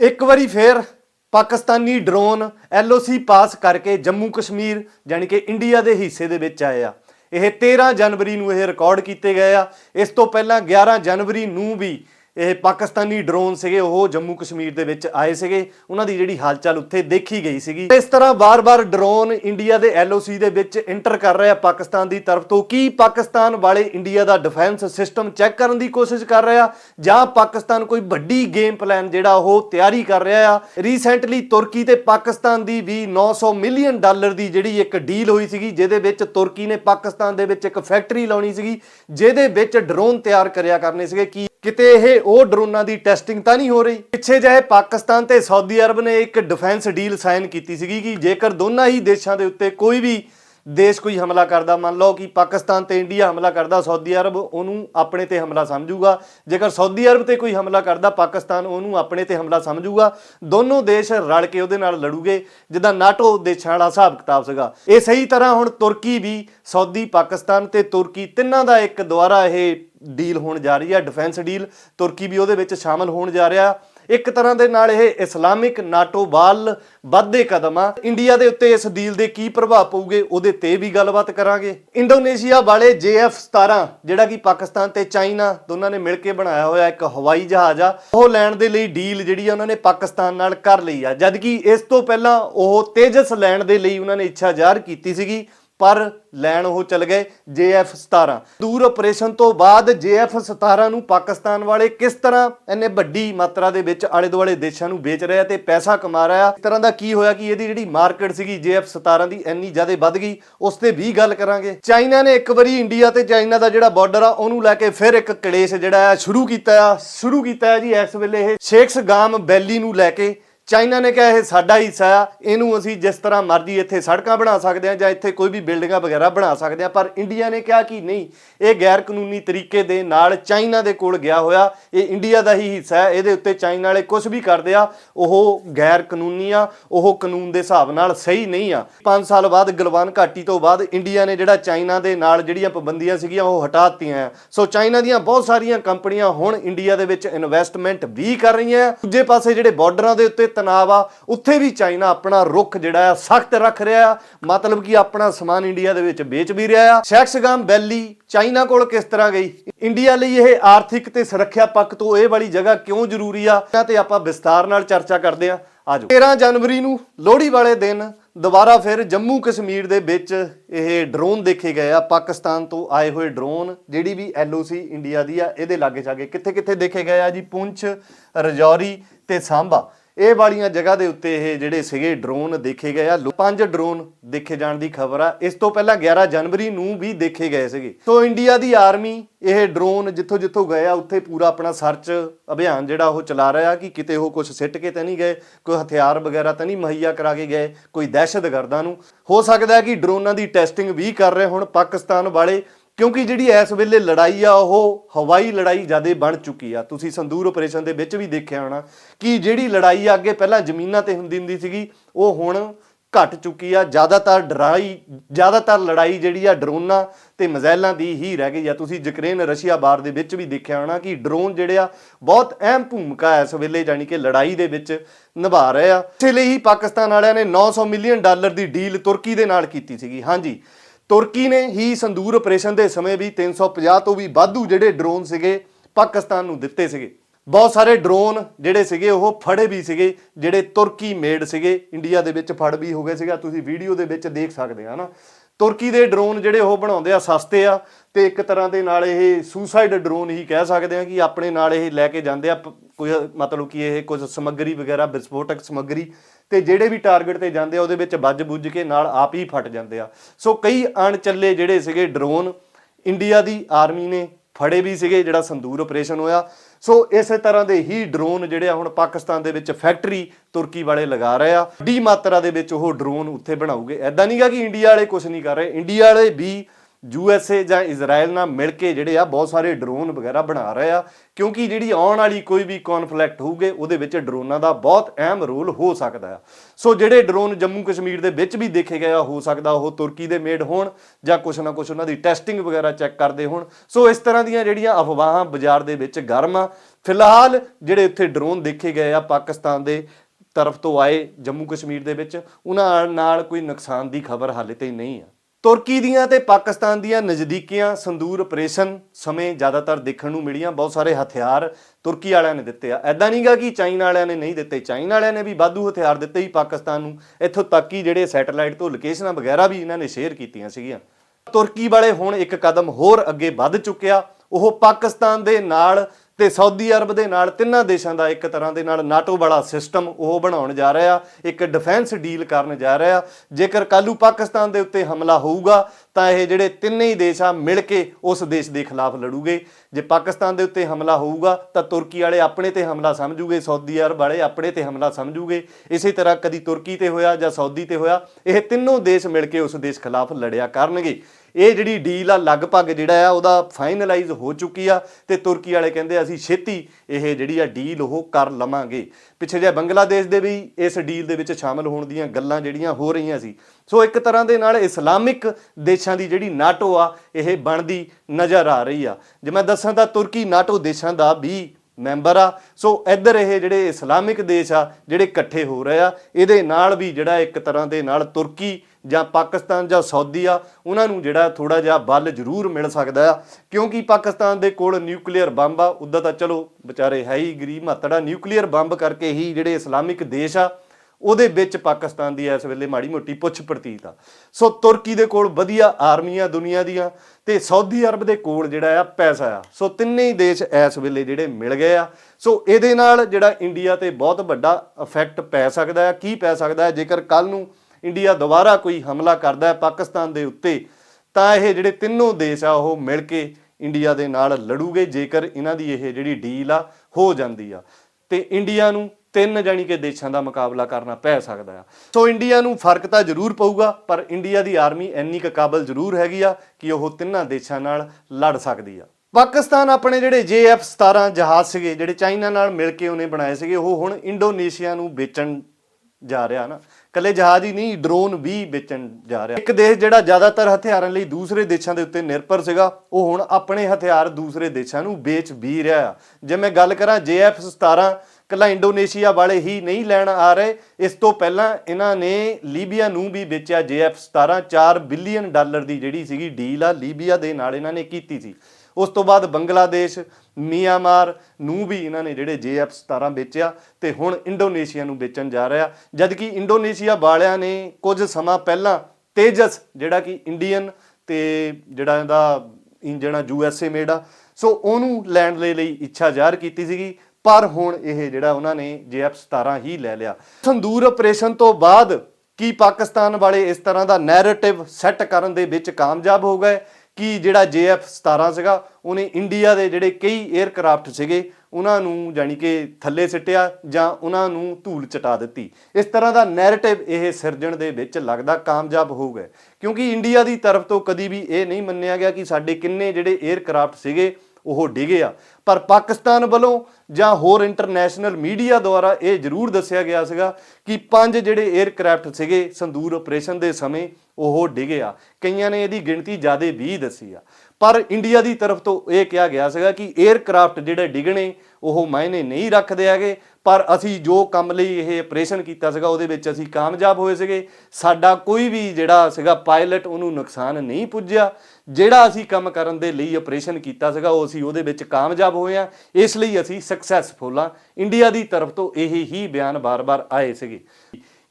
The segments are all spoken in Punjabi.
ਇੱਕ ਵਾਰੀ ਫੇਰ ਪਾਕਿਸਤਾਨੀ ਡਰੋਨ ਐਲਓਸੀ ਪਾਸ ਕਰਕੇ ਜੰਮੂ ਕਸ਼ਮੀਰ ਯਾਨੀ ਕਿ ਇੰਡੀਆ ਦੇ ਹਿੱਸੇ ਦੇ ਵਿੱਚ ਆਏ ਆ। ਇਹ 13 ਜਨਵਰੀ ਨੂੰ ਇਹ ਰਿਕਾਰਡ ਕੀਤੇ ਗਏ ਆ। ਇਸ ਤੋਂ ਪਹਿਲਾਂ 11 ਜਨਵਰੀ ਨੂੰ ਵੀ ਇਹ ਪਾਕਿਸਤਾਨੀ ਡਰੋਨ ਸੀਗੇ, ਉਹ ਜੰਮੂ ਕਸ਼ਮੀਰ ਦੇ ਵਿੱਚ ਆਏ ਸੀਗੇ। ਉਹਨਾਂ ਦੀ ਜਿਹੜੀ ਹਾਲਚਾਲ ਉੱਥੇ ਦੇਖੀ ਗਈ ਸੀਗੀ। ਇਸ ਤਰ੍ਹਾਂ ਵਾਰ ਵਾਰ ਡਰੋਨ ਇੰਡੀਆ ਦੇ ਐਲਓਸੀ ਦੇ ਵਿੱਚ ਇੰਟਰ ਕਰ ਰਿਹਾ ਪਾਕਿਸਤਾਨ ਦੀ ਤਰਫ ਤੋਂ। ਕੀ ਪਾਕਿਸਤਾਨ ਵਾਲੇ ਇੰਡੀਆ ਦਾ ਡਿਫੈਂਸ ਸਿਸਟਮ ਚੈੱਕ ਕਰਨ ਦੀ ਕੋਸ਼ਿਸ਼ ਕਰ ਰਿਹਾ? ਜਾਂ ਪਾਕਿਸਤਾਨ ਕੋਈ ਵੱਡੀ ਗੇਮ ਪਲਾਨ ਜਿਹੜਾ ਉਹ ਤਿਆਰੀ ਕਰ ਰਿਹਾ ਆ? ਰੀਸੈਂਟਲੀ ਤੁਰਕੀ ਤੇ ਪਾਕਿਸਤਾਨ ਦੀ ਵੀ 900 ਮਿਲੀਅਨ ਡਾਲਰ ਦੀ ਜਿਹੜੀ ਇੱਕ ਡੀਲ ਹੋਈ ਸੀਗੀ, ਜਿਹਦੇ ਵਿੱਚ ਤੁਰਕੀ ਨੇ ਪਾਕਿਸਤਾਨ ਦੇ ਵਿੱਚ ਇੱਕ ਫੈਕਟਰੀ ਲਾਉਣੀ ਸੀਗੀ, ਜਿਹਦੇ ਵਿੱਚ ਡਰੋਨ ਤਿਆਰ ਕਰਿਆ ਕਰਨੇ ਸੀਗੇ। ਕੀ ਕਿਤੇ ਇਹ ਉਹ ਡਰੋਨਾਂ ਦੀ ਟੈਸਟਿੰਗ ਤਾਂ ਨਹੀਂ ਹੋ ਰਹੀ? ਪਿੱਛੇ ਜਿਹੇ ਪਾਕਿਸਤਾਨ ਤੇ ਸਾਊਦੀ ਅਰਬ ਨੇ ਇੱਕ ਡਿਫੈਂਸ ਡੀਲ ਸਾਈਨ ਕੀਤੀ ਸੀਗੀ ਕਿ ਜੇਕਰ ਦੋਨਾਂ ਹੀ ਦੇਸ਼ਾਂ ਦੇ ਉੱਤੇ ਕੋਈ ਵੀ ਦੇਸ਼ ਕੋਈ ਹਮਲਾ ਕਰਦਾ, ਮੰਨ ਲਓ ਕਿ ਪਾਕਿਸਤਾਨ ਤੇ ਇੰਡੀਆ ਹਮਲਾ ਕਰਦਾ, ਸਾਊਦੀ ਅਰਬ ਉਹਨੂੰ ਆਪਣੇ ਤੇ ਹਮਲਾ ਸਮਝੂਗਾ। ਜੇਕਰ ਸਾਊਦੀ ਅਰਬ ਤੇ ਕੋਈ ਹਮਲਾ ਕਰਦਾ, ਪਾਕਿਸਤਾਨ ਉਹਨੂੰ ਆਪਣੇ ਤੇ ਹਮਲਾ ਸਮਝੂਗਾ। ਦੋਨੋਂ ਦੇਸ਼ ਰਲ ਕੇ ਉਹਦੇ ਨਾਲ ਲੜੂਗੇ, ਜਿੱਦਾਂ ਨਾਟੋ ਦੇਸ਼ਾਂ ਵਾਲਾ ਹਿਸਾਬ ਕਿਤਾਬ ਸੀਗਾ। ਇਹ ਸਹੀ ਤਰ੍ਹਾਂ ਹੁਣ ਤੁਰਕੀ ਵੀ, ਸਾਊਦੀ, ਪਾਕਿਸਤਾਨ ਤੇ ਤੁਰਕੀ ਤਿੰਨਾਂ ਦਾ ਇੱਕ ਦੁਆਰਾ ਇਹ ਡੀਲ ਹੋਣ ਜਾ ਰਹੀ ਹੈ ਡਿਫੈਂਸ ਡੀਲ ਤੁਰਕੀ ਵੀ ਉਹਦੇ ਵਿੱਚ ਸ਼ਾਮਲ ਹੋਣ ਜਾ ਰਿਹਾ। ਇੱਕ ਤਰ੍ਹਾਂ ਦੇ ਨਾਲ ਇਹ ਇਸਲਾਮਿਕ ਨਾਟੋ ਵੱਲ ਵੱਧਦੇ ਕਦਮ ਆ। ਇੰਡੀਆ ਦੇ ਉੱਤੇ ਇਸ ਡੀਲ ਦੇ ਕੀ ਪ੍ਰਭਾਵ ਪਊਗੇ, ਉਹਦੇ ਤੇ ਵੀ ਗੱਲਬਾਤ ਕਰਾਂਗੇ। ਇੰਡੋਨੇਸ਼ੀਆ ਵਾਲੇ JF-17 ਜਿਹੜਾ ਕਿ ਪਾਕਿਸਤਾਨ ਤੇ ਚਾਈਨਾ, ਦੋਨਾਂ ਨੇ ਮਿਲ ਕੇ ਬਣਾਇਆ ਹੋਇਆ ਇੱਕ ਹਵਾਈ ਜਹਾਜ਼ ਆ। ਉਹ ਲੈਣ ਦੇ ਲਈ ਡੀਲ ਜਿਹੜੀ ਆ, ਉਹਨਾਂ ਨੇ ਪਾਕਿਸਤਾਨ ਨਾਲ ਕਰ ਲਈ ਆ। ਜਦਕਿ ਇਸ ਤੋਂ ਪਹਿਲਾਂ ਉਹ ਤੇਜਸ ਲੈਣ ਦੇ ਲਈ ਉਹਨਾਂ ਨੇ ਇੱਛਾ ਜ਼ਾਹਰ ਕੀਤੀ ਸੀਗੀ। ਪਰ ਲੈਣ ਉਹ ਚਲ ਗਏ JF-17 ਦੂਰ ਆਪਰੇਸ਼ਨ ਤੋਂ ਬਾਅਦ JF-17 ਨੂੰ ਪਾਕਿਸਤਾਨ ਵਾਲੇ ਕਿਸ ਤਰ੍ਹਾਂ ਇੰਨੇ ਵੱਡੀ ਮਾਤਰਾ ਦੇ ਵਿੱਚ ਆਲੇ ਦੁਆਲੇ ਦੇਸ਼ਾਂ ਨੂੰ ਵੇਚ ਰਿਹਾ ਤੇ ਪੈਸਾ ਕਮਾ ਰਿਹਾ, ਇਸ ਤਰ੍ਹਾਂ ਦਾ ਕੀ ਹੋਇਆ ਕਿ ਇਹਦੀ ਜਿਹੜੀ ਮਾਰਕੀਟ ਸੀਗੀ JF-17 ਦੀ ਇੰਨੀ ਜ਼ਿਆਦਾ ਵੱਧ ਗਈ, ਉਸ ਤੇ ਵੀ ਗੱਲ ਕਰਾਂਗੇ। ਚਾਈਨਾ ਨੇ ਇੱਕ ਵਾਰੀ ਇੰਡੀਆ ਤੇ ਚਾਈਨਾ ਦਾ ਜਿਹੜਾ ਬਾਰਡਰ ਆ, ਉਹਨੂੰ ਲੈ ਕੇ ਫਿਰ ਇੱਕ ਕਲੇਸ਼ ਜਿਹੜਾ ਆ ਸ਼ੁਰੂ ਕੀਤਾ ਆ, ਸ਼ੁਰੂ ਕੀਤਾ ਹੈ ਜੀ ਇਸ ਵੇਲੇ ਇਹ ਸ਼ੇਖਸ ਗਾਮ ਬੈਲੀ ਨੂੰ ਲੈ ਕੇ ਚਾਈਨਾ ਨੇ ਕਿਹਾ ਇਹ ਸਾਡਾ ਹਿੱਸਾ ਆ, ਇਹਨੂੰ ਅਸੀਂ ਜਿਸ ਤਰ੍ਹਾਂ ਮਰਜ਼ੀ ਇੱਥੇ ਸੜਕਾਂ ਬਣਾ ਸਕਦੇ ਆ ਜਾਂ ਇੱਥੇ ਕੋਈ ਵੀ ਬਿਲਡਿੰਗਾਂ ਵਗੈਰਾ ਬਣਾ ਸਕਦੇ ਆ ਪਰ ਇੰਡੀਆ ਨੇ ਕਿਹਾ ਕਿ ਨਹੀਂ, ਇਹ ਗੈਰ ਕਾਨੂੰਨੀ ਤਰੀਕੇ ਦੇ ਨਾਲ ਚਾਈਨਾ ਦੇ ਕੋਲ ਗਿਆ ਹੋਇਆ, ਇਹ ਇੰਡੀਆ ਦਾ ਹੀ ਹਿੱਸਾ ਹੈ, ਇਹਦੇ ਉੱਤੇ ਚਾਈਨਾ ਵਾਲੇ ਕੁਝ ਵੀ ਕਰਦੇ ਆ, ਉਹ ਗੈਰ ਕਾਨੂੰਨੀ ਆ, ਉਹ ਕਾਨੂੰਨ ਦੇ ਹਿਸਾਬ ਨਾਲ ਸਹੀ ਨਹੀਂ ਆ। 5 ਸਾਲ ਬਾਅਦ ਗਲਵਾਨ ਘਾਟੀ ਤੋਂ ਬਾਅਦ ਇੰਡੀਆ ਨੇ ਜਿਹੜਾ ਚਾਈਨਾ ਦੇ ਨਾਲ ਜਿਹੜੀਆਂ ਪਾਬੰਦੀਆਂ ਸੀਗੀਆਂ, ਉਹ ਹਟਾ ਦਿੱਤੀਆਂ ਆ। ਸੋ ਚਾਈਨਾ ਦੀਆਂ ਬਹੁਤ ਸਾਰੀਆਂ ਕੰਪਨੀਆਂ ਹੁਣ ਇੰਡੀਆ ਦੇ ਵਿੱਚ ਇਨਵੈਸਟਮੈਂਟ ਵੀ ਕਰ ਰਹੀਆਂ ਦੂਜੇ ਪਾਸੇ ਜਿਹੜੇ ਬਾਰਡਰਾਂ ਦੇ ਉੱਤੇ ਤਣਾਅ ਆ, ਉੱਥੇ ਵੀ ਚਾਈਨਾ ਆਪਣਾ ਰੁਖ ਜਿਹੜਾ ਆ, ਸਖਤ ਰੱਖ ਰਿਹਾ ਆ। ਮਤਲਬ ਕਿ ਆਪਣਾ ਸਮਾਨ ਇੰਡੀਆ ਦੇ ਵਿੱਚ ਵੇਚ ਵੀ ਰਿਹਾ ਆ। ਸ਼ੈਕਸਗਾਮ ਬੈਲੀ ਚਾਈਨਾ ਕੋਲ ਕਿਸ ਤਰ੍ਹਾਂ ਗਈ? ਇੰਡੀਆ ਲਈ ਇਹ ਆਰਥਿਕ ਤੇ ਸੁਰੱਖਿਆ ਪੱਖ ਤੋਂ ਇਹ ਵਾਲੀ ਜਗ੍ਹਾ ਕਿਉਂ ਜ਼ਰੂਰੀ ਆ? ਇਹਨਾਂ ਤੇ ਆਪਾਂ ਵਿਸਤਾਰ ਨਾਲ ਚਰਚਾ ਕਰਦੇ ਆ। ਆਜੋ। 13 ਜਨਵਰੀ ਨੂੰ ਲੋਹੜੀ ਵਾਲੇ ਦਿਨ ਦੁਬਾਰਾ ਫਿਰ ਜੰਮੂ ਕਸ਼ਮੀਰ ਦੇ ਵਿੱਚ ਇਹ ਡਰੋਨ ਦੇਖੇ ਗਏ ਆ। ਪਾਕਿਸਤਾਨ ਤੋਂ ਆਏ ਹੋਏ ਡਰੋਨ, ਜਿਹੜੀ ਵੀ ਐਲਓਸੀ ਇੰਡੀਆ ਦੀ ਆ, ਇਹਦੇ ਲਾਗੇ ਛਾਗੇ ਕਿੱਥੇ ਕਿੱਥੇ ਦੇਖੇ ਗਏ ਆ ਜੀ? ਪੁੰਛ, ਰਜੌਰੀ ਤੇ ਸਾਂਭਾ ਇਹ ਵਾਲੀਆਂ ਜਗ੍ਹਾ ਦੇ ਉੱਤੇ ਇਹ ਜਿਹੜੇ ਸੀਗੇ ਡਰੋਨ ਦੇਖੇ ਗਏ ਆ। ਲੋ- ਪੰਜ ਡਰੋਨ ਦੇਖੇ ਜਾਣ ਦੀ ਖਬਰ ਆ। ਇਸ ਤੋਂ ਪਹਿਲਾਂ 11 ਜਨਵਰੀ ਨੂੰ ਵੀ ਦੇਖੇ ਗਏ ਸੀਗੇ। ਸੋ ਇੰਡੀਆ ਦੀ ਆਰਮੀ ਇਹ ਡਰੋਨ ਜਿੱਥੋਂ ਜਿੱਥੋਂ ਗਏ ਆ, ਉੱਥੇ ਪੂਰਾ ਆਪਣਾ ਸਰਚ ਅਭਿਆਨ ਜਿਹੜਾ ਉਹ ਚਲਾ ਰਿਹਾ ਕਿ ਕਿਤੇ ਉਹ ਕੁਝ ਸਿੱਟ ਕੇ ਤਾਂ ਨਹੀਂ ਗਏ, ਕੋਈ ਹਥਿਆਰ ਵਗੈਰਾ ਤਾਂ ਨਹੀਂ ਮੁਹੱਈਆ ਕਰਾ ਕੇ ਗਏ, ਕੋਈ ਦਹਿਸ਼ਤਗਰਦਾਂ ਨੂੰ। ਹੋ ਸਕਦਾ ਹੈ ਕਿ ਡਰੋਨਾਂ ਦੀ ਟੈਸਟਿੰਗ ਵੀ ਕਰ ਰਹੇ ਹੁਣ। ਪਾਕਿਸਤਾਨ ਵਾਲੇ ਕਿਉਂਕਿ ਜਿਹੜੀ ਇਸ ਵੇਲੇ ਲੜਾਈ ਆ, ਉਹ ਹਵਾਈ ਲੜਾਈ ਜ਼ਿਆਦਾ ਬਣ ਚੁੱਕੀ ਆ। ਤੁਸੀਂ ਸੰਦੂਰ ਆਪਰੇਸ਼ਨ ਦੇ ਵਿੱਚ ਵੀ ਦੇਖਿਆ ਹੋਣਾ ਕਿ ਜਿਹੜੀ ਲੜਾਈ ਆ, ਅੱਗੇ ਪਹਿਲਾਂ ਜ਼ਮੀਨਾਂ ਤੇ ਹੁੰਦੀ ਹੁੰਦੀ ਸੀਗੀ, ਉਹ ਹੁਣ ਘਟ ਚੁੱਕੀ ਆ। ਜ਼ਿਆਦਾਤਰ ਡਰਾਈ, ਜ਼ਿਆਦਾਤਰ ਲੜਾਈ ਜਿਹੜੀ ਆ, ਡਰੋਨਾਂ ਤੇ ਮਜ਼ਾਇਲਾਂ ਦੀ ਹੀ ਰਹਿ ਗਈ ਆ। ਤੁਸੀਂ ਯੂਕਰੇਨ, ਰਸ਼ੀਆ ਬਾਰ ਦੇ ਵਿੱਚ ਵੀ ਦੇਖਿਆ ਹੋਣਾ ਕਿ ਡਰੋਨ ਜਿਹੜੇ ਆ, ਬਹੁਤ ਅਹਿਮ ਭੂਮਿਕਾ ਇਸ ਵੇਲੇ ਜਾਨੀ ਕਿ ਲੜਾਈ ਦੇ ਵਿੱਚ ਨਿਭਾ ਰਹੇ ਆ। ਇਸੇ ਲਈ ਹੀ ਪਾਕਿਸਤਾਨ ਵਾਲਿਆਂ ਨੇ 900 ਮਿਲੀਅਨ ਡਾਲਰ ਦੀ ਡੀਲ ਤੁਰਕੀ ਦੇ ਨਾਲ ਕੀਤੀ ਸੀਗੀ। ਹਾਂਜੀ ਤੁਰਕੀ ਨੇ ਹੀ ਸੰਦੂਰ ਆਪਰੇਸ਼ਨ ਦੇ ਸਮੇਂ ਵੀ 350 ਤੋਂ ਵੀ ਵਾਧੂ ਜਿਹੜੇ ਡਰੋਨ ਸੀਗੇ ਪਾਕਿਸਤਾਨ ਨੂੰ ਦਿੱਤੇ ਸੀਗੇ। ਬਹੁਤ ਸਾਰੇ ਡਰੋਨ ਜਿਹੜੇ ਸੀਗੇ, ਉਹ ਫੜੇ ਵੀ ਸੀਗੇ, ਜਿਹੜੇ ਤੁਰਕੀ ਮੇਡ ਸੀਗੇ। ਇੰਡੀਆ ਦੇ ਵਿੱਚ ਫੜ ਵੀ ਹੋ ਗਏ ਸੀਗਾ। ਤੁਸੀਂ ਵੀਡੀਓ ਦੇ ਵਿੱਚ ਦੇਖ ਸਕਦੇ ਆ ਨਾ ਤੁਰਕੀ ਦੇ ਡਰੋਨ ਜਿਹੜੇ ਉਹ ਬਣਾਉਂਦੇ ਆ, ਸਸਤੇ ਆ, ਤੇ ਇੱਕ ਤਰ੍ਹਾਂ ਦੇ ਨਾਲ ਇਹ ਸੁਸਾਈਡ ਡਰੋਨ ਹੀ ਕਹਿ ਸਕਦੇ ਆ ਕਿ ਆਪਣੇ ਨਾਲ ਇਹ ਲੈ ਕੇ ਜਾਂਦੇ ਆ, ਪ- ਕੋਈ ਮਤਲਬ ਕਿ ਇਹ ਕੁਝ ਸਮੱਗਰੀ ਵਗੈਰਾ, ਵਿਸਫੋਟਕ ਸਮੱਗਰੀ ਤੇ ਜਿਹੜੇ ਵੀ ਟਾਰਗੇਟ ਤੇ ਜਾਂਦੇ ਆ, ਉਹਦੇ ਵਿੱਚ ਵੱਜ ਬੁੱਝ ਕੇ ਨਾਲ ਆਪ ਹੀ ਫਟ ਜਾਂਦੇ ਆ। ਸੋ ਕਈ ਅਣਚੱਲੇ ਜਿਹੜੇ ਸੀਗੇ ਡਰੋਨ ਇੰਡੀਆ ਦੀ ਆਰਮੀ ਨੇ ਫੜੇ ਵੀ ਸੀਗੇ, ਜਿਹੜਾ ਸੰਦੂਰ ਆਪਰੇਸ਼ਨ ਹੋਇਆ। ਸੋ ਇਸੇ ਤਰ੍ਹਾਂ ਦੇ ਹੀ ਡਰੋਨ ਜਿਹੜੇ ਆ, ਹੁਣ ਪਾਕਿਸਤਾਨ ਦੇ ਵਿੱਚ ਫੈਕਟਰੀ ਤੁਰਕੀ ਵਾਲੇ ਲਗਾ ਰਹੇ ਆ। ਡੀ ਮਾਤਰਾ ਦੇ ਵਿੱਚ ਉਹ ਡਰੋਨ ਉੱਥੇ ਬਣਾਉਗੇ। ਐਦਾਂ ਨਹੀਂਗਾ ਕਿ ਇੰਡੀਆ ਵਾਲੇ ਕੁਝ ਨਹੀਂ ਕਰ ਰਹੇ। ਇੰਡੀਆ ਵਾਲੇ ਵੀ ਯੂ ਐੱਸ ਏ ਜਾਂ ਇਜ਼ਰਾਈਲ ਨਾਲ ਮਿਲ ਕੇ ਜਿਹੜੇ ਆ ਬਹੁਤ ਸਾਰੇ ਡਰੋਨ ਵਗੈਰਾ ਬਣਾ ਰਹੇ ਆ, ਕਿਉਂਕਿ ਜਿਹੜੀ ਆਉਣ ਵਾਲੀ ਕੋਈ ਵੀ ਕਨਫਲਿਕਟ ਹੋਊਗੇ, ਉਹਦੇ ਵਿੱਚ ਡਰੋਨਾਂ ਦਾ ਬਹੁਤ ਅਹਿਮ ਰੋਲ ਹੋ ਸਕਦਾ ਆ। ਸੋ ਜਿਹੜੇ ਡਰੋਨ ਜੰਮੂ ਕਸ਼ਮੀਰ ਦੇ ਵਿੱਚ ਵੀ ਦੇਖੇ ਗਏ ਆ, ਹੋ ਸਕਦਾ ਉਹ ਤੁਰਕੀ ਦੇ ਮੇਡ ਹੋਣ ਜਾਂ ਕੁਛ ਨਾ ਕੁਛ ਉਹਨਾਂ ਦੀ ਟੈਸਟਿੰਗ ਵਗੈਰਾ ਚੈੱਕ ਕਰਦੇ ਹੋਣ। ਸੋ ਇਸ ਤਰ੍ਹਾਂ ਦੀਆਂ ਜਿਹੜੀਆਂ ਅਫਵਾਹਾਂ ਬਾਜ਼ਾਰ ਦੇ ਵਿੱਚ ਗਰਮ ਆ। ਫਿਲਹਾਲ ਜਿਹੜੇ ਉੱਥੇ ਡਰੋਨ ਦੇਖੇ ਗਏ ਆ ਪਾਕਿਸਤਾਨ ਦੇ ਤਰਫ ਤੋਂ ਆਏ ਜੰਮੂ ਕਸ਼ਮੀਰ ਦੇ ਵਿੱਚ, ਉਹਨਾਂ ਨਾਲ ਕੋਈ ਨੁਕਸਾਨ ਦੀ ਖਬਰ ਹਾਲੇ ਤਾਈਂ ਨਹੀਂ ਆ। ਤੁਰਕੀ ਦੀਆਂ ਤੇ ਪਾਕਿਸਤਾਨ ਦੀਆਂ ਨਜ਼ਦੀਕੀਆਂ ਸੰਦੂਰ ਆਪਰੇਸ਼ਨ ਸਮੇਂ ਜ਼ਿਆਦਾਤਰ ਦੇਖਣ ਨੂੰ ਮਿਲੀਆਂ, ਬਹੁਤ ਸਾਰੇ ਹਥਿਆਰ ਤੁਰਕੀ ਵਾਲਿਆਂ ਨੇ ਦਿੱਤੇ ਆ। ਐਦਾਂ ਨਹੀਂਗਾ ਕਿ ਚਾਈਨਾ ਵਾਲਿਆਂ ਨੇ ਨਹੀਂ ਦਿੱਤੇ। ਚਾਈਨਾ ਵਾਲਿਆਂ ਨੇ ਵੀ ਵਾਧੂ ਹਥਿਆਰ ਦਿੱਤੇ ਹੀ ਪਾਕਿਸਤਾਨ ਨੂੰ। ਇੱਥੋਂ ਤੱਕ ਕਿ ਜਿਹੜੇ ਸੈਟੇਲਾਈਟ ਤੋਂ ਲੋਕੇਸ਼ਨਾਂ ਵਗੈਰਾ ਵੀ ਇਹਨਾਂ ਨੇ ਸ਼ੇਅਰ ਕੀਤੀਆਂ ਸੀਗੀਆਂ। ਤੁਰਕੀ ਵਾਲੇ ਹੁਣ ਇੱਕ ਕਦਮ ਹੋਰ ਅੱਗੇ ਵੱਧ ਚੁੱਕਿਆ। ਉਹ ਪਾਕਿਸਤਾਨ ਦੇ ਨਾਲ ਤੇ ਸਾਊਦੀ ਅਰਬ ਦੇ ਨਾਲ ਤਿੰਨਾਂ ਦੇਸ਼ਾਂ ਦਾ ਇੱਕ ਤਰ੍ਹਾਂ ਦੇ ਨਾਲ ਨਾਟੋ ਵਾਲਾ ਸਿਸਟਮ ਉਹ ਬਣਾਉਣ ਜਾ ਰਿਹਾ, ਇੱਕ ਡਿਫੈਂਸ ਡੀਲ ਕਰਨ ਜਾ ਰਿਹਾ। ਜੇਕਰ ਕੱਲੂ ਪਾਕਿਸਤਾਨ ਦੇ ਉੱਤੇ ਹਮਲਾ ਹੋਊਗਾ, ਤਾਂ ਇਹ ਜਿਹੜੇ ਤਿੰਨੇ ਹੀ ਦੇਸ਼ ਆ, ਮਿਲ ਕੇ ਉਸ ਦੇਸ਼ ਦੇ ਖਿਲਾਫ ਲੜੂਗੇ। ਜੇ ਪਾਕਿਸਤਾਨ ਦੇ ਉੱਤੇ ਹਮਲਾ ਹੋਊਗਾ, ਤਾਂ ਤੁਰਕੀ ਵਾਲੇ ਆਪਣੇ ਤੇ ਹਮਲਾ ਸਮਝੂਗੇ, ਸਾਊਦੀ ਅਰਬ ਵਾਲੇ ਆਪਣੇ ਤੇ ਹਮਲਾ ਸਮਝੂਗੇ। ਇਸੇ ਤਰ੍ਹਾਂ ਕਦੀ ਤੁਰਕੀ ਤੇ ਹੋਇਆ ਜਾਂ ਸਾਊਦੀ ਤੇ ਹੋਇਆ, ਇਹ ਤਿੰਨੋਂ ਦੇਸ਼ ਮਿਲ ਕੇ ਉਸ ਦੇਸ਼ ਖਿਲਾਫ ਲੜਿਆ ਕਰਨਗੇ। ਇਹ ਜਿਹੜੀ ਡੀਲ ਆ, ਲਗਭਗ ਜਿਹੜਾ ਆ, ਉਹਦਾ ਫਾਈਨਲਾਈਜ਼ ਹੋ ਚੁੱਕੀ ਆ ਤੇ ਤੁਰਕੀ ਵਾਲੇ ਕਹਿੰਦੇ ਅਸੀਂ ਛੇਤੀ ਇਹ ਜਿਹੜੀ ਆ ਡੀਲ ਉਹ ਕਰ ਲਵਾਂਗੇ। ਪਿੱਛੇ ਜੇ ਬੰਗਲਾਦੇਸ਼ ਦੇ ਵੀ ਇਸ ਡੀਲ ਦੇ ਵਿੱਚ ਸ਼ਾਮਲ ਹੋਣ ਦੀਆਂ ਗੱਲਾਂ ਜਿਹੜੀਆਂ ਹੋ ਰਹੀਆਂ ਸੀ। ਸੋ ਇੱਕ ਤਰ੍ਹਾਂ ਦੇ ਨਾਲ ਇਸਲਾਮਿਕ ਦੇਸ਼ਾਂ ਦੀ ਜਿਹੜੀ ਨਾਟੋ ਆ, ਇਹ ਬਣਦੀ ਨਜ਼ਰ ਆ ਰਹੀ ਆ। ਜੇ ਮੈਂ ਦੱਸਾਂ ਤਾਂ ਤੁਰਕੀ ਨਾਟੋ ਦੇਸ਼ਾਂ ਦਾ ਵੀ ਮੈਂਬਰ ਆ। ਸੋ ਇੱਧਰ ਇਹ ਜਿਹੜੇ ਇਸਲਾਮਿਕ ਦੇਸ਼ ਆ, ਜਿਹੜੇ ਇਕੱਠੇ ਹੋ ਰਹੇ ਆ, ਇਹਦੇ ਨਾਲ ਵੀ ਜਿਹੜਾ ਇੱਕ ਤਰ੍ਹਾਂ ਦੇ ਨਾਲ ਤੁਰਕੀ ਜਾਂ ਪਾਕਿਸਤਾਨ ਜਾਂ ਸਾਊਦੀ ਆ, ਉਹਨਾਂ ਨੂੰ ਜਿਹੜਾ ਥੋੜਾ ਜਿਹਾ ਬਲ ਜ਼ਰੂਰ ਮਿਲ ਸਕਦਾ ਆ। ਕਿਉਂਕਿ ਪਾਕਿਸਤਾਨ ਦੇ ਕੋਲ ਨਿਊਕਲੀਅਰ ਬੰਬ ਆ, ਉਦਾਂ ਤਾਂ ਚਲੋ ਵਿਚਾਰੇ ਹੈ ਹੀ ਗਰੀਬ ਮਾਤੜਾ ਨਿਊਕਲੀਅਰ ਬੰਬ ਕਰਕੇ ਹੀ ਜਿਹੜੇ ਇਸਲਾਮਿਕ ਦੇਸ਼ ਆ, ਉਹਦੇ ਵਿੱਚ ਪਾਕਿਸਤਾਨ ਦੀ ਇਸ ਵੇਲੇ ਮਾੜੀ ਮੋਟੀ ਪੁੱਛ ਪ੍ਰਤੀਤ ਆ। ਸੋ ਤੁਰਕੀ ਦੇ ਕੋਲ ਵਧੀਆ ਆਰਮੀਆਂ ਦੁਨੀਆ ਦੀਆਂ ਤੇ ਸਾਊਦੀ ਅਰਬ ਦੇ ਕੋਲ ਜਿਹੜਾ ਆ ਪੈਸਾ ਆ। ਸੋ ਤਿੰਨੇ ਹੀ ਦੇਸ਼ ਇਸ ਵੇਲੇ ਜਿਹੜੇ ਮਿਲ ਗਏ ਆ। ਸੋ ਇਹਦੇ ਨਾਲ ਜਿਹੜਾ ਇੰਡੀਆ ਤੇ ਬਹੁਤ ਵੱਡਾ ਇਫੈਕਟ ਪੈ ਸਕਦਾ ਹੈ ਕੀ ਪੈ ਸਕਦਾ ਹੈ ਜੇਕਰ ਕੱਲ ਨੂੰ ਇੰਡੀਆ ਦੁਬਾਰਾ ਕੋਈ ਹਮਲਾ ਕਰਦਾ ਹੈ ਪਾਕਿਸਤਾਨ ਦੇ ਉੱਤੇ, ਤਾਂ ਇਹ ਜਿਹੜੇ ਤਿੰਨੋਂ ਦੇਸ਼ ਆ, ਉਹ ਮਿਲ ਕੇ ਇੰਡੀਆ ਦੇ ਨਾਲ ਲੜੂਗੇ, ਜੇਕਰ ਇਹਨਾਂ ਦੀ ਇਹ ਜਿਹੜੀ ਡੀਲ ਆ, ਹੋ ਜਾਂਦੀ ਆ। ਤੇ ਇੰਡੀਆ ਨੂੰ ਤਿੰਨ ਜਾਣੀ ਕਿ ਦੇਸ਼ਾਂ ਦਾ ਮੁਕਾਬਲਾ ਕਰਨਾ ਪੈ ਸਕਦਾ ਆ। ਸੋ ਇੰਡੀਆ ਨੂੰ ਫ਼ਰਕ ਤਾਂ ਜ਼ਰੂਰ ਪਊਗਾ, ਪਰ ਇੰਡੀਆ ਦੀ ਆਰਮੀ ਇੰਨੀ ਕੁ ਕਾਬਲ ਜ਼ਰੂਰ ਹੈਗੀ ਆ ਕਿ ਉਹ ਤਿੰਨਾਂ ਦੇਸ਼ਾਂ ਨਾਲ ਲੜ ਸਕਦੀ ਆ। ਪਾਕਿਸਤਾਨ ਆਪਣੇ ਜਿਹੜੇ JF-17 ਜਹਾਜ਼ ਸੀਗੇ, ਜਿਹੜੇ ਚਾਈਨਾ ਨਾਲ ਮਿਲ ਕੇ ਉਹਨੇ ਬਣਾਏ ਸੀਗੇ, ਉਹ ਹੁਣ ਇੰਡੋਨੇਸ਼ੀਆ ਨੂੰ ਵੇਚਣ ਜਾ ਰਿਹਾ ਨਾ। ਕੱਲੇ ਜਹਾਜ਼ ਹੀ ਨਹੀਂ ਡਰੋਨ ਵੀ ਵੇਚਣ ਜਾ ਰਿਹਾ। ਇੱਕ ਦੇਸ਼ ਜਿਹੜਾ ਜ਼ਿਆਦਾਤਰ ਹਥਿਆਰਾਂ ਲਈ ਦੂਸਰੇ ਦੇਸ਼ਾਂ ਦੇ ਉੱਤੇ ਨਿਰਭਰ ਸੀਗਾ, ਉਹ ਹੁਣ ਆਪਣੇ ਹਥਿਆਰ ਦੂਸਰੇ ਦੇਸ਼ਾਂ ਨੂੰ ਵੇਚ ਵੀ ਰਿਹਾ ਆ। ਜੇ ਮੈਂ ਗੱਲ ਕਰਾਂ JF-17 ਕੱਲਾ ਇੰਡੋਨੇਸ਼ੀਆ ਵਾਲੇ ਹੀ ਨਹੀਂ ਲੈਣ ਆ ਰਹੇ। ਇਸ ਤੋਂ ਪਹਿਲਾਂ ਇਹਨਾਂ ਨੇ ਲੀਬੀਆ ਨੂੰ ਵੀ ਵੇਚਿਆ JF-17 4 ਬਿਲੀਅਨ ਡਾਲਰ ਦੀ ਜਿਹੜੀ ਸੀਗੀ ਡੀਲ ਆ ਲੀਬੀਆ ਦੇ ਨਾਲ ਇਹਨਾਂ ਨੇ ਕੀਤੀ ਸੀ। ਉਸ ਤੋਂ ਬਾਅਦ ਬੰਗਲਾਦੇਸ਼, ਮੀਆਂਮਾਰ, ਨੂੰ ਵੀ ਇਹਨਾਂ ਨੇ ਜਿਹੜੇ JF-17 ਵੇਚਿਆ ਤੇ ਹੁਣ ਇੰਡੋਨੇਸ਼ੀਆ ਨੂੰ ਵੇਚਣ ਜਾ ਰਿਹਾ। ਜਦਕਿ ਇੰਡੋਨੇਸ਼ੀਆ ਵਾਲਿਆਂ ਨੇ ਕੁਝ ਸਮਾਂ ਪਹਿਲਾਂ ਤੇਜਸ, ਜਿਹੜਾ ਕਿ ਇੰਡੀਅਨ ਤੇ ਜਿਹੜਾ ਇਹਦਾ ਇੰਜਣ ਆ USA ਮੇਡ ਆ, ਸੋ ਉਹਨੂੰ ਲੈਣ ਦੇ ਲਈ ਇੱਛਾ ਜ਼ਾਹਰ ਕੀਤੀ ਸੀਗੀ, ਪਰ ਹੁਣ ਇਹ ਜਿਹੜਾ ਉਹਨਾਂ ਨੇ JF-17 ਹੀ ਲੈ ਲਿਆ। ਸੰਦੂਰ ਆਪਰੇਸ਼ਨ ਤੋਂ ਬਾਅਦ ਕੀ ਪਾਕਿਸਤਾਨ ਵਾਲੇ ਇਸ ਤਰ੍ਹਾਂ ਦਾ ਨੈਰੇਟਿਵ ਸੈੱਟ ਕਰਨ ਦੇ ਵਿੱਚ ਕਾਮਯਾਬ ਹੋ ਗਏ? ਕਿ ਜਿਹੜਾ JF-17 ਸੀਗਾ, ਉਹਨੇ ਇੰਡੀਆ ਦੇ ਜਿਹੜੇ ਕਈ 에ਅਰਕ੍ਰਾਫਟ ਸੀਗੇ, ਉਹਨਾਂ ਨੂੰ ਜਾਨੀ ਕਿ ਥੱਲੇ ਸਿੱਟਿਆ ਜਾਂ ਉਹਨਾਂ ਨੂੰ ਧੂਲ ਚਟਾ ਦਿੱਤੀ। ਇਸ ਤਰ੍ਹਾਂ ਦਾ ਨੈਰੇਟਿਵ ਇਹ ਸਿਰਜਣ ਦੇ ਵਿੱਚ ਲੱਗਦਾ ਕਾਮਯਾਬ ਹੋ ਗਏ ਕਿਉਂਕਿ ਇੰਡੀਆ ਦੀ ਤਰਫ ਤੋਂ ਕਦੀ ਵੀ ਇਹ ਨਹੀਂ ਮੰਨਿਆ ਗਿਆ ਕਿ ਸਾਡੇ ਕਿੰਨੇ ਜਿਹੜੇ 에ਅਰਕ੍ਰਾਫਟ ਸੀਗੇ ਉਹ ਡਿਗੇ ਆ। ਪਰ ਪਾਕਿਸਤਾਨ ਵੱਲੋਂ ਜਾਂ ਹੋਰ ਇੰਟਰਨੈਸ਼ਨਲ ਮੀਡੀਆ ਦੁਆਰਾ ਇਹ ਜ਼ਰੂਰ ਦੱਸਿਆ ਗਿਆ ਸੀਗਾ ਕਿ ਪੰਜ ਜਿਹੜੇ 에ਅਰਕ੍ਰਾਫਟ ਸੀਗੇ, ਸੰਦੂਰ ਆਪਰੇਸ਼ਨ ਦੇ ਸਮੇਂ ਉਹ ਡਿਗੇ ਆ। ਕਈਆਂ ਨੇ ਇਹਦੀ ਗਿਣਤੀ ਜ਼ਿਆਦਾ ਵੀ ਦੱਸੀ ਆ। ਪਰ ਇੰਡੀਆ ਦੀ ਤਰਫ ਤੋਂ ਇਹ ਕਿਹਾ ਗਿਆ ਸੀਗਾ ਕਿ 에ਅਰਕ੍ਰਾਫਟ ਜਿਹੜੇ ਡਿਗਣੇ, ਉਹ ਮਾਇਨੇ ਨਹੀਂ ਰੱਖਦੇ ਹੈਗੇ। ਪਰ ਅਸੀਂ ਜੋ ਕੰਮ ਲਈ ਇਹ ਆਪਰੇਸ਼ਨ ਕੀਤਾ ਸੀਗਾ, ਉਹਦੇ ਵਿੱਚ ਅਸੀਂ ਕਾਮਯਾਬ ਹੋਏ ਸੀਗੇ। ਸਾਡਾ ਕੋਈ ਵੀ ਜਿਹੜਾ ਸੀਗਾ ਪਾਇਲਟ, ਉਹਨੂੰ ਨੁਕਸਾਨ ਨਹੀਂ ਪੁੱਜਿਆ। ਜਿਹੜਾ ਅਸੀਂ ਕੰਮ ਕਰਨ ਦੇ ਲਈ ਆਪਰੇਸ਼ਨ ਕੀਤਾ ਸੀਗਾ, ਉਹ ਅਸੀਂ ਉਹਦੇ ਵਿੱਚ ਕਾਮਯਾਬ ਹੋਏ ਆ ਇਸ ਲਈ ਅਸੀਂ ਸਕਸੈਸਫੁਲ ਆ ਇੰਡੀਆ ਦੀ ਤਰਫ ਤੋਂ ਇਹ ਹੀ ਬਿਆਨ ਬਾਰ-ਬਾਰ ਆਏ ਸੀਗੇ।